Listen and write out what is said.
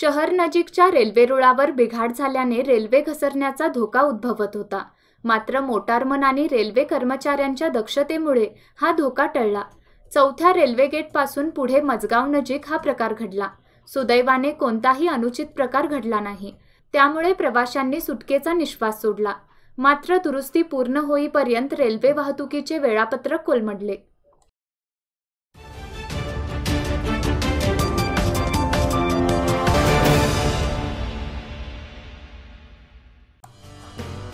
शहर नजीकच्या रेल्वे रुळावर बिघाड झाल्याने रेल्वे घसरण्याचा धोका उद्भवत होता. मात्र मोटारमन आणि रेल्वे कर्मचाऱ्यांच्या दक्षतेमुळे हा धोका टळला. चौथ्या रेल्वे गेटपासून पुढे मजगाव नजीक हा प्रकार घडला. सुदैवाने कोणताही अनुचित प्रकार घडला नाही. त्यामुळे प्रवाशांनी सुटकेचा निश्वास सोडला. मात्र दुरुस्ती पूर्ण होईपर्यंत रेल्वे वाहतुकीचे वेळापत्रक कोलमडले.